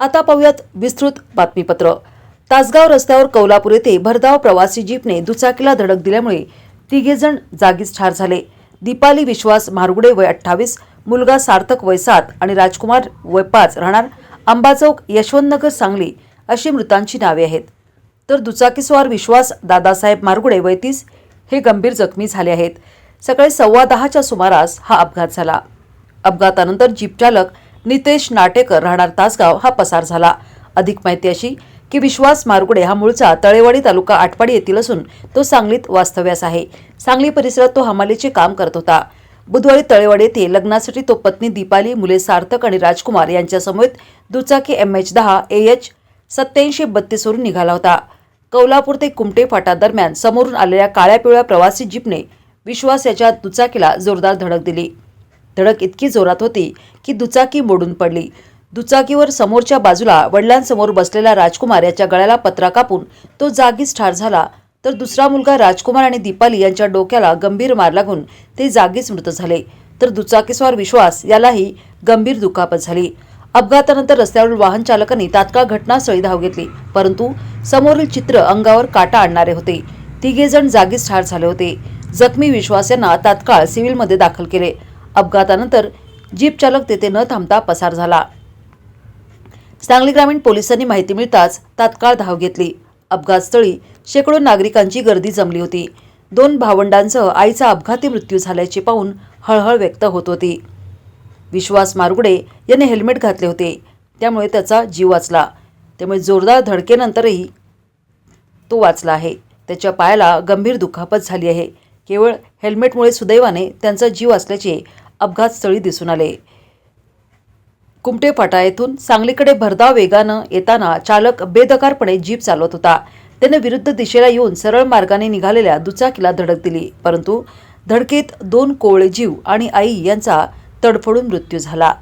आता पाहूयात विस्तृत बातमीपत्र. तासगाव रस्त्यावर कौलापूर येथे भरधाव प्रवासी जीपने दुचाकीला धडक दिल्यामुळे तिघेजण जागीच ठार झाले. दीपाली विश्वास मारगुडे वय अठ्ठावीस मुलगा सार्थक वय सात आणि राजकुमार वय पाच राहणार आंबाचौक यशवंतनगर सांगली अशी मृतांची नावे आहेत. तर दुचाकीस्वार विश्वास दादासाहेब मारगुडे वय तीस हे गंभीर जखमी झाले आहेत. सकाळी सव्वा दहाच्या सुमारास हा अपघात झाला. अपघातानंतर जीपचालक नितेश नाटेकर राहणार तासगाव हा पसार झाला. अधिक माहिती अशी की विश्वास मारगुडे हा मूळचा तळेवाडी तालुका आटपाडी येथील असून तो सांगलीत वास्तव्यास आहे. सांगली परिसरात तो हमालीचे काम करत होता. बुधवारी तळेवाडी येथे लग्नासाठी तो पत्नी दीपाली मुले सार्थक आणि राजकुमार यांच्यासमवेत दुचाकी एम एच दहा ए एच सत्याऐंशी बत्तीसवरून निघाला होता. कौलापूर ते कुमटे फाटा दरम्यान समोरून आलेल्या काळ्या पिवळ्या प्रवासी जीपने विश्वास याच्या दुचाकीला जोरदार धडक दिली. धडक इतकी जोरात होती की दुचाकी मोडून पडली. दुचाकीवर समोरच्या बाजूला वडिलांसमोर बसलेला राजकुमार याच्या गळ्याला पत्रा कापून तो जागीच ठार झाला. तर दुसरा मुलगा राजकुमार आणि दीपाली यांच्या डोक्याला गंभीर मार लागून ते जागीच मृत झाले. तर दुचाकीस्वार विश्वास यालाही गंभीर दुखापत झाली. अपघातानंतर रस्त्यावरील वाहन चालकांनी तात्काळ घटनास्थळी धाव घेतली. परंतु समोरील चित्र अंगावर काटा आणणारे होते. तिघे जण जागीच ठार झाले होते. जखमी विश्वास यांना तात्काळ सिव्हिलमध्ये दाखल केले. अपघातानंतर जीप चालक तेथे न थांबता पसार झाला. सांगली ग्रामीण पोलिसांनी माहिती मिळताच तात्काळ धाव घेतली. अपघातस्थळी शेकडो नागरिकांची गर्दी जमली होती. दोन भावंडांसह आईचा अपघाती मृत्यू झाल्याचे पाहून हळहळ व्यक्त होत होती. विश्वास मारगुडे याने हेल्मेट घातले होते. त्यामुळे त्याचा जीव वाचला. त्यामुळे जोरदार धडकेनंतरही तो वाचला आहे. त्याच्या पायाला गंभीर दुखापत झाली आहे. केवळ हेल्मेटमुळे सुदैवाने त्यांचा जीव असल्याचे अपघातस्थळी दिसून आले. कुमटे फाटा येथून सांगलीकडे भरधाव वेगानं येताना चालक बेदकारपणे जीप चालवत होता. त्याने विरुद्ध दिशेला येऊन सरळ मार्गाने निघालेल्या दुचाकीला धडक दिली परंतु धडकेत दोन कोवळे जीव आणि आई यांचा तडफडून मृत्यू झाला.